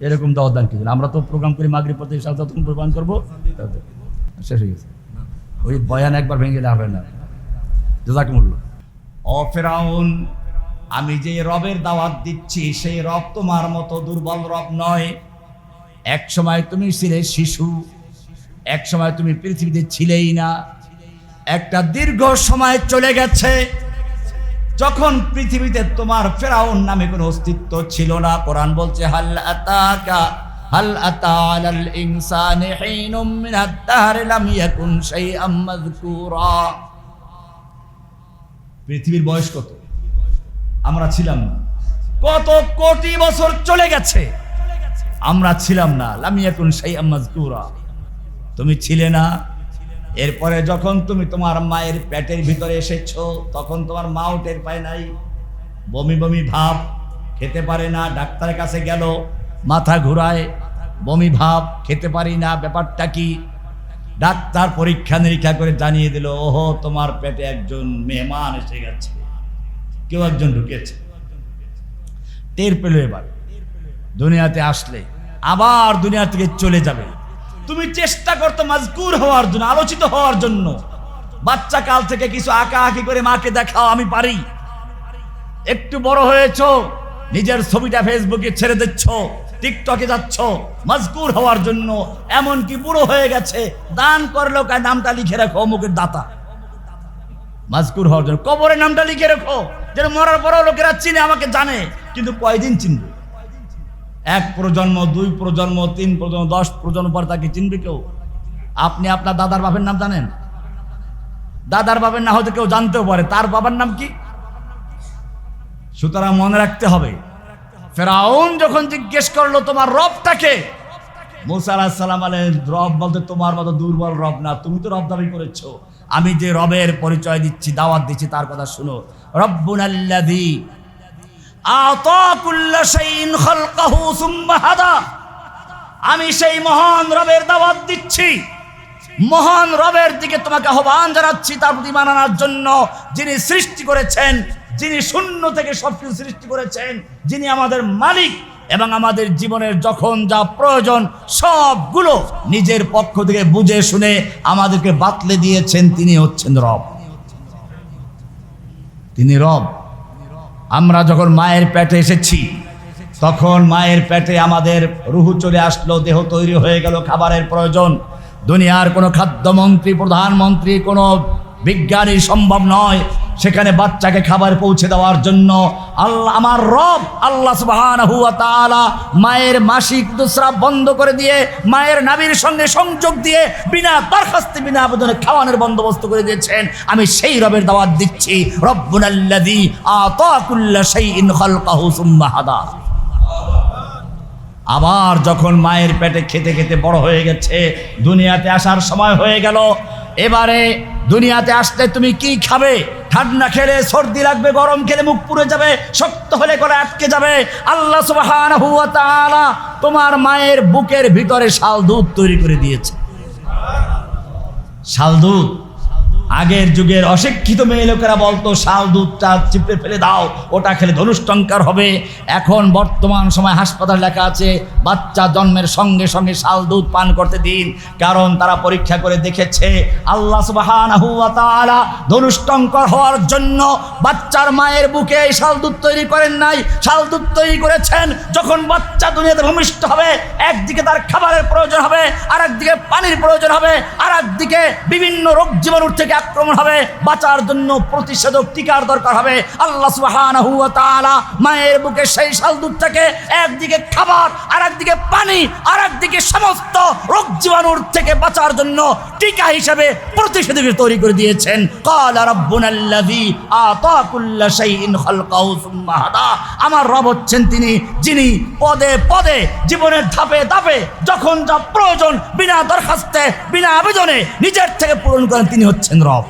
এরকম দাওয়াত দান কিছু আমরা তো প্রোগ্রাম করি মাগরি পথে সাথে তখন করব শেষ হয়ে গেছে। ওই বয়ান একবার ভেঙে হবে না। জাজাক মূল্য ও ফেরাউন, আমি যে রবের দাওয়াত দিচ্ছি, সেই রব তোমার মতো দুর্বল রব নয়। এক সময় তুমি ছিলে শিশু, এক সময় তুমি পৃথিবীতে ছিলেই না। একটা দীর্ঘ সময় চলে গেছে। যখন পৃথিবীতে তোমার ফেরাউন নামে কোনো অস্তিত্ব ছিল না, কোরআন বলছে, হাল পৃথিবীর বয়স কত? আমরা ছিলাম না। কত কোটি বছর চলে গেছে। আমরা ছিলাম না। লাম ইয়াকুন শাইআম মাযকুরা। তুমি ছিলে না। এরপরে যখন তুমি তোমার মায়ের পেটের ভিতরে এসেছ, তখন তোমার মাও টের পায় নাই। বমি বমি ভাব, খেতে পারে না ডাক্তারের কাছে গেল, মাথা ঘুরায়, বমি ভাব, খেতে পারি না, ব্যাপারটা কি? ডাক্তার পরীক্ষা নিরীক্ষা করে জানিয়ে দিল, ওহো, তোমার পেটে একজন মেহমান এসে গেছে। কেউ একজন ঢুকেছে। টের পেল এবার। দুনিয়াতে আসলে, আবার দুনিয়া থেকে চলে যাবে। তুমি চেষ্টা করতো মাজকুর হওয়ার জন্য, আলোচিত হওয়ার জন্য। বাচ্চা কাল থেকে কিছু আঁকা আঁকি করে মাকে দেখাও, আমি পারি। একটু বড় হয়েছো, নিজের ছবিটা ফেসবুকে ছেড়ে দিচ্ছ, টিকটকে যাচ্ছ, মজকুর হওয়ার জন্য। এমন কি বুড়ো হয়ে গেছে, দান করল কার নামটা লিখে রাখো, অমুকের দাতা। মাজকুর হওয়ার জন্য। কবরের নামটা লিখে রাখো, যেন মরার পরও লোকেরা চিনে, আমাকে জানে, কিন্তু কয়দিন চিনবে? এক প্রজন্ম, দুই প্রজন্ম, তিন প্রজন্ম, দশ প্রজন্ম পর তাকে চিনবে কেউ? আপনি আপনার দাদার বাপের নাম জানেন? দাদার বাপের না হয়তো কেউ জানতেও পারে। তার বাবার নাম কি? সুতরাং মনে রাখতে হবে, ফেরাউন যখন জিজ্ঞেস করল, তোমার রবটাকে মুসা আলাহিসাল্লাম আলেন রব বলতে তোমার মতো দুর্বল রব না, তুমি তো রব দাবি করেছ। আমি যে রবের পরিচয় দিচ্ছি, দাওয়াত দিচ্ছি, তার কথা শুনো। রব্বুন আমি সেই মহান রবের দাওয়াত দিচ্ছি। মহান রবের দিকে তোমাকে আহ্বান জানাচ্ছি তার প্রতি মানানোর জন্য। যিনি সৃষ্টি করেছেন, যিনি শূন্য থেকে সবকিছু সৃষ্টি করেছেন, যিনি আমাদের মালিক এবং আমাদের জীবনের যখন যা প্রয়োজন, সবগুলো নিজের পক্ষ থেকে বুঝে শুনে আমাদেরকে বাতলে দিয়েছেন, তিনি হচ্ছেন রব। তিনি রব। আমরা যখন মায়ের পেটে এসেছি, তখন মায়ের পেটে আমাদের রুহু চলে আসলো, দেহ তৈরি হয়ে গেল, খাবারের প্রয়োজন। দুনিয়ার কোনো খাদ্যমন্ত্রী, প্রধানমন্ত্রী, কোনো বিজ্ঞানী সম্ভব নয়। সেখানে বাচ্চাকে খাবার পৌঁছে দেওয়ার জন্য আল্লাহ আমার রব, আল্লাহ সুবহানাহু ওয়া তাআলা মায়ের মাসিক দুসরাব বন্ধ করে দিয়ে, মায়ের নাবির সঙ্গে সংযোগ দিয়ে বিনা দরখাস্তে, বিনা আবেদনে খাওয়ানোর বন্দোবস্ত করে দিয়েছেন। আমি সেই রবের দাওয়াত দিচ্ছি। রব্বুনাল্লাযী আতা কুল্লা শাইইন খালকাহু সুম্মা হাদা। আবার যখন মায়ের পেটে খেতে খেতে বড় হয়ে গেছে, দুনিয়াতে আসার সময় হয়ে গেল এবারে দুনিয়াতে আসতে তুমি কি খাবে? ঠান্ডা খেলে সর্দি লাগবে, গরম খেলে মুখ পুড়ে যাবে, শক্ত হলে করে আটকে যাবে। আল্লাহ সুবহানাহু ওয়া তাআলা তোমার মায়ের বুকের ভিতরে শাল দুধ তৈরি করে দিয়েছে। শাল দুধ? আগের যুগের অশিক্ষিত মেয়ে লোকেরা বলতো, শাল দুধটা চিপড়ে ফেলে দাও, ওটা খেলে ধনুষ্টঙ্কার হবে। এখন বর্তমান সময় হাসপাতাল লেখা আছে, বাচ্চা জন্মের সঙ্গে সঙ্গে শাল, দুধ পান করতে দিন। কারণ তারা পরীক্ষা করে দেখেছে, আল্লাহ তাআলা ধনুষ্টঙ্কর হওয়ার জন্য বাচ্চার মায়ের বুকে এই শাল, দুধ তৈরি করেন নাই। শাল, দুধ তৈরি করেছেন যখন বাচ্চা দুনিয়াতে ভূমিষ্ঠ হবে, একদিকে তার খাবারের প্রয়োজন হবে আর একদিকে পানির প্রয়োজন হবে আর একদিকে বিভিন্ন রোগ জীবাণুর থেকে আক্রমণ হবে, বাঁচার জন্য প্রতিষেধক টিকার দরকার হবে। আল্লাহ তাআলা মায়ের বুকে সেই শাল দুধটাকে একদিকে খাবার আর একদিকে পানি আর একদিকে সমস্ত রোগ জীবাণুর থেকে বাঁচার জন্য টিকা হিসেবে প্রতিষেধক তৈরি করে দিয়েছেন। আমার রব হচ্ছেন তিনি, যিনি পদে পদে জীবনের ধাপে ধাপে যখন যা প্রয়োজন, বিনা দরখাস্তে, বিনা আবেদনে নিজের থেকে পূরণ করেন, তিনি হচ্ছেন রব।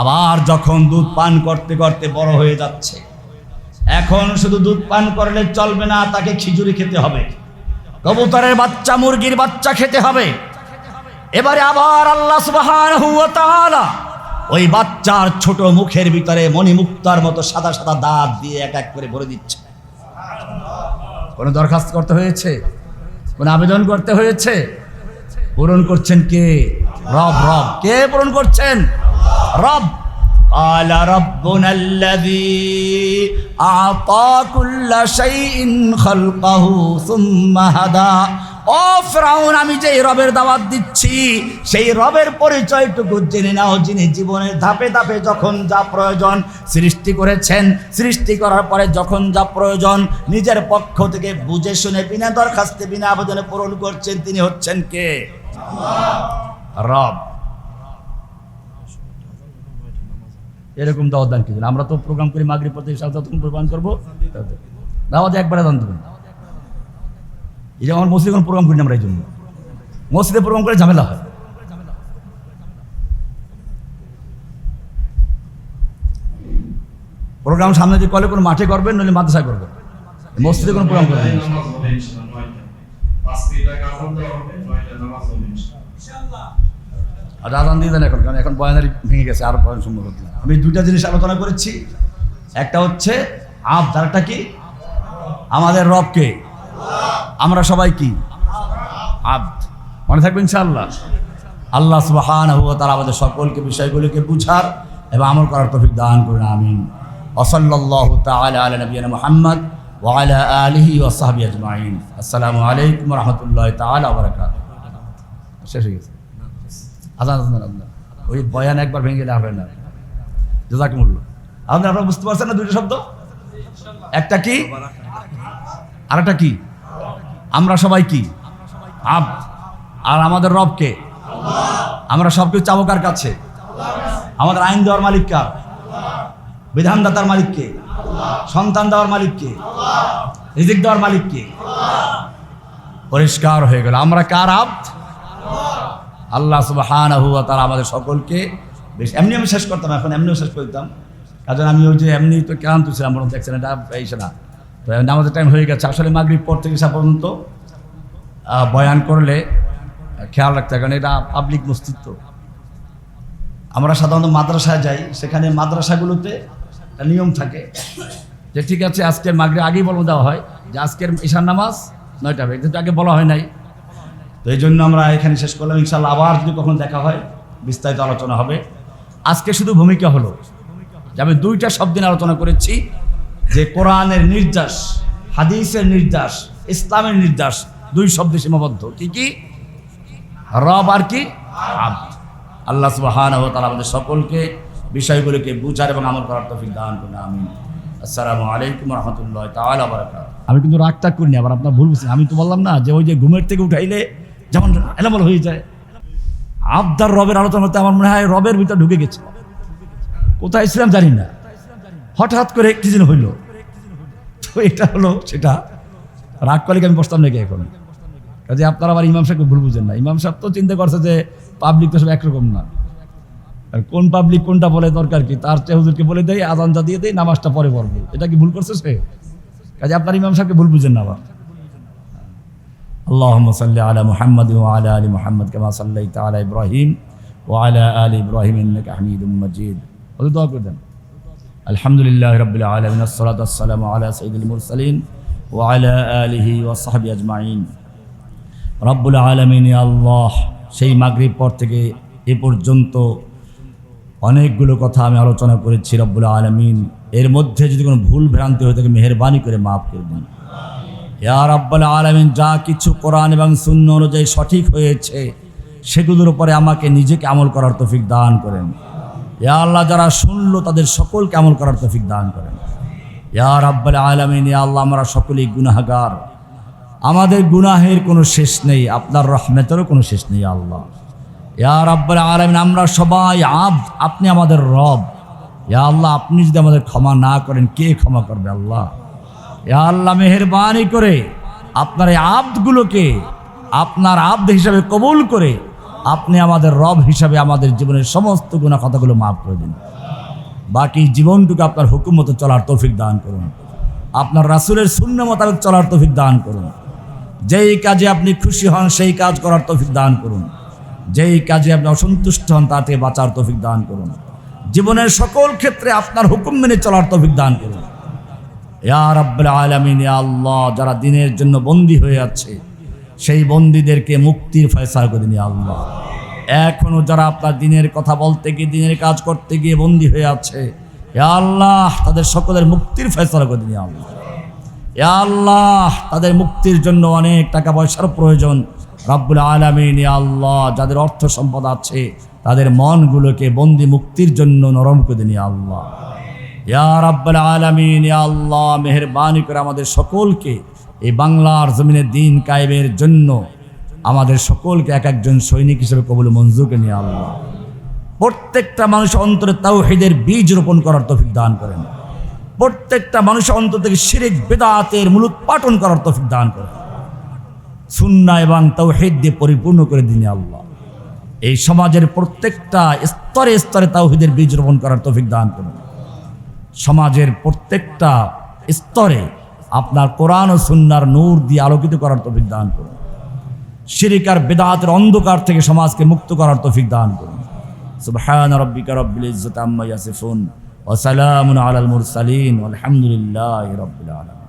আবার যখন দুধ পান করতে করতে বড় হয়ে যাচ্ছে, এখন শুধু দুধ পান করলে চলবে না, তাকে খিচুড়ি খেতে হবে। কবুতরের বাচ্চা, মুরগির বাচ্চা খেতে হবে। এবারে আবার আল্লাহ তাআলা ওই বাচ্চার ছোট মুখের ভিতরে মণিমুক্তার মতো সাদা সাদা দাঁত দিয়ে এক এক করে ভরে দিচ্ছে। কোনো দরখাস্ত করতে হয়েছে? কোনো আবেদন করতে হয়েছে? পূরণ করছেন কে? রব রব। কে পূরণ করছেন? রব। قال ربنا الذي أعطى كل شيء خلقه ثم هدى ও ফ্রাউন, আমি যেই রবের দাওয়াত দিচ্ছি, সেই রবের পরিচয়টুকু জেনে নাও, যিনি জীবনের ধাপে ধাপে যখন যা প্রয়োজন সৃষ্টি করেছেন, সৃষ্টি করার পরে যখন যা প্রয়োজন নিজের পক্ষ থেকে বুঝে শুনে, বিনা দরখাস্তে, বিনা আবেদনে পূরণ করছেন, তিনি হচ্ছেন কে? রব। এরকম দাওয়াত দান কি? আমরা তো প্রোগ্রাম করি মাগরি পথে তখন প্রোগ্রাম করব, দাওয়াত একবারে দান দেবেন এই যে আমার মসজিদে কোনো প্রোগ্রাম করি না আমরা এই জন্য। মসজিদে প্রোগ্রাম করে ঝামেলা হয়। প্রোগ্রাম সামনে যে কলে কোনো মাঠে করবেন, নইলে মাদ্রাসায় করবেন? মসজিদে কোনো প্রোগ্রাম করবেন আর আদান দিয়ে দেন এখন, কারণ এখন বয়ানারি ভেঙে গেছে, আর বয়ান সম্ভব। আমি দুইটা জিনিস আলোচনা করেছি। একটা হচ্ছে, আপ যারটা কি? আমাদের রবকে। আমরা সবাই কি? আব্দ মনে থাকবে ইনশাআল্লাহ? আল্লাহ সুবাহান হুয়া তারা আমাদের সকলকে বিষয়গুলিকে বুঝার এবং আমল করার তফিক দান করুন, আমিন। ওসল্লাহ তাআলা আলা নবিয়ানা মুহাম্মদ ওয়ালা আলিহি ওসাহাবি আজমাইন। আসসালামু আলাইকুম রহমতুল্লাহ তাআলা ওয়া বারাকাতুহু। শেষ হয়ে গেছে। আজান ওই বয়ান একবার ভেঙে গেলে হবে না। জাজাক মূল্য আপনি আপনারা বুঝতে পারছেন না দুইটা শব্দ? একটা কি? আর একটা কি? আমরা সবাই কি? আব। আর আমাদের রবকে আমরা সব কিছু চাবো কার কাছে? আমাদের আইন দেওয়ার মালিক কার? বিধানদাতার মালিককে সন্তান দেওয়ার মালিককে রিজিক দেওয়ার মালিককে পরিষ্কার হয়ে গেল। আমরা কার আব্দ আল্লাহ সুবাহান হুয়া তারা আমাদের সকলকে বেশ এমনি আমি শেষ করতাম, এখন এমনিও শেষ করতাম কারণ আমি ওই যে এমনি তো ক্লান্ত ছিলাম, মনে দেখছেন এটা এইসে না তো আমাদের টাইম হয়ে গেছে। আসলে মাগরিব পর থেকে পর্যন্ত বয়ান করলে খেয়াল রাখতে কারণ এটা পাবলিক তো। আমরা সাধারণত মাদ্রাসায় যাই, সেখানে মাদ্রাসাগুলোতে নিয়ম থাকে যে ঠিক আছে, আজকের মাগরে আগেই বলে দেওয়া হয় যে আজকের ঈশান নামাজ নয়টা কিন্তু আগে বলা হয় নাই। তো এই জন্য আমরা এখানে শেষ করলাম। ইনশাল্লাহ আবার যদি কখন দেখা হয়, বিস্তারিত আলোচনা হবে। আজকে শুধু ভূমিকা হলো যে আমি দুইটা শব্দ নিয়ে আলোচনা করেছি, যে কোরআনের নির্যাস হাদিসের নির্যাস ইসলামের নির্যাস দুই শব্দে সীমাবদ্ধ। কি কি? রব আর কি? আল্লাহ সুবহান তাআলা আমাদের সকলকে বিষয়গুলোকে বুঝার এবং আমল করার তৌফিক দান করুন, আমিন। আসসালামু আলাইকুম রহমতুল্লাহ তাআলা বারাকাত আমি কিন্তু রাগটা করিনি, আবার আপনার ভুল বুঝছি আমি তো বললাম না যে ওই যে ঘুমের থেকে উঠাইলে যেমন এলামল হয়ে যায়। আবদার রবের আলোচনা করতে আমার মনে হয় রবের ভিতর ঢুকে গেছে। কোথায় ছিলাম জানি না। হঠাৎ করে একটি যেন হইল। তো এটা হলো সেটা। রাগ কলিকে আমি বসতাম নাকি এখন? কাজে আপনারা আবার ইমাম সাহেবকে ভুল বুঝেন না। ইমাম সাহেব তো চিন্তা করছে যে পাবলিক তো সব একরকম না। আর কোন পাবলিক কোনটা বলে দরকার কি? তার চেয়ে হুজুরকে বলে দেয় আজানটা দিয়ে দেয় নামাজটা পরে পড়ব। এটা কি ভুল করছে সে? কাজে আপনার ইমাম সাহেবকে ভুল বুঝেন না আবার। اللهم صل على محمد وعلى ال محمد كما صليت على ابراهيم وعلى ال ابراهيم انك حميد مجيد ওদের দোয়া করে দেন আলহামদুলিল্লাহ রবিল আলমিন আসসালাত আসসালামু আলা সঈদুল মুরসালিন ওয়ালা আলিহি ওয়াসাহাবি আজমাইন রব্বুল আলমিন আল্লাহ সেই মাগরিব পর থেকে এ পর্যন্ত অনেকগুলো কথা আমি আলোচনা করেছি রব্বুল আলমিন এর মধ্যে যদি কোনো ভুল ভ্রান্তি হয়ে থাকে মেহরবানি করে মাফ করবেন ইয়া রাব্বাল আলামিন, যা কিছু কোরআন এবং শূন্য অনুযায়ী সঠিক হয়েছে, সেগুলোর উপরে আমাকে নিজেকে আমল করার তফিক দান করেন। ইয়া আল্লাহ, যারা শুনল, তাদের সকলকে আমল করার তফিক দান করেন। ইয়ার রাব্বাল আলামিন, ইয়া আল্লাহ, আমরা সকলেই গুনাহগার। আমাদের গুনাহের কোনো শেষ নেই, আপনার রহমতেরও কোনো শেষ নেই আল্লাহ। ইয়া রাব্বাল আলামিন, আমরা সবাই আব আপনি আমাদের রব। ইয়া আল্লাহ, আপনি যদি আমাদের ক্ষমা না করেন, কে ক্ষমা করবে আল্লাহ? আল্লাহ, মেহরবানি করে আপনার এই আব্দগুলোকে আপনার আব্দ হিসাবে কবুল করে আপনি আমাদের রব হিসাবে আমাদের জীবনের সমস্ত গুণা কথাগুলো মাফ করে দিন। বাকি জীবনটুকু আপনার হুকুম মতো চলার তৌফিক দান করুন। আপনার রাসুলের শূন্য মোতাবেক চলার তৌফিক দান করুন। যেই কাজে আপনি খুশি হন, সেই কাজ করার তৌফিক দান করুন। যেই কাজে আপনি অসন্তুষ্ট হন তা থেকে বাঁচার তৌফিক দান করুন। জীবনের সকল ক্ষেত্রে আপনার হুকুম মেনে চলার তৌফিক দান করুন। ইয়া রাব্বুল আলামিন আল্লাহ, যারা দিনের জন্য বন্দী হয়ে আছে, সেই বন্দীদেরকে মুক্তির ফয়সালা করে দিন আল্লাহ। এখনও যারা আপনার দিনের কথা বলতে গিয়ে, দিনের কাজ করতে গিয়ে বন্দী হয়ে আছে আল্লাহ, তাদের সকলের মুক্তির ফয়সালা করে দিন আল্লাহ। ইয়া আল্লাহ, তাদের মুক্তির জন্য অনেক টাকা পয়সার প্রয়োজন, রাব্বুল আলামিন আল্লাহ, যাদের অর্থ সম্পদ আছে, তাদের মনগুলোকে বন্দি মুক্তির জন্য নরম করে দিন আল্লাহ। রাব্বুল আলামিন আল্লাহ, মেহেরবানি করে আমাদের সকলকে এই বাংলার জমিনের দিন কায়েমের জন্য আমাদের সকলকে এক একজন সৈনিক হিসেবে কবুল মঞ্জুরকে নিয়ে আল্লাহ। প্রত্যেকটা মানুষ অন্তরে তাওহীদের বীজ রোপণ করার তৌফিক দান করেন। প্রত্যেকটা মানুষ অন্তর থেকে শিরিক, বেদাতের মূলত পাঠন করার তৌফিক দান করেন। সুন্না এবং তাওহীদ দিয়ে পরিপূর্ণ করে দিন আল্লাহ। এই সমাজের প্রত্যেকটা স্তরে স্তরে তাওহীদের বীজ রোপণ করার তৌফিক দান করুন। সমাজের প্রত্যেকটা স্তরে আপনার কোরআন ও সুন্নার নূর দিয়ে আলোকিত করার তফিক দান করুন। শিরিকার বেদাতের অন্ধকার থেকে সমাজকে মুক্ত করার তফিক দান করুন। সুবহান রব্বিকা রব্বিল ইজ্জত আম্মা ইয়াসিফুন ওয়া সালামুন আলাল মুরসালিন ওয়ালহামদুলিল্লাহি রাব্বিল আলামিন।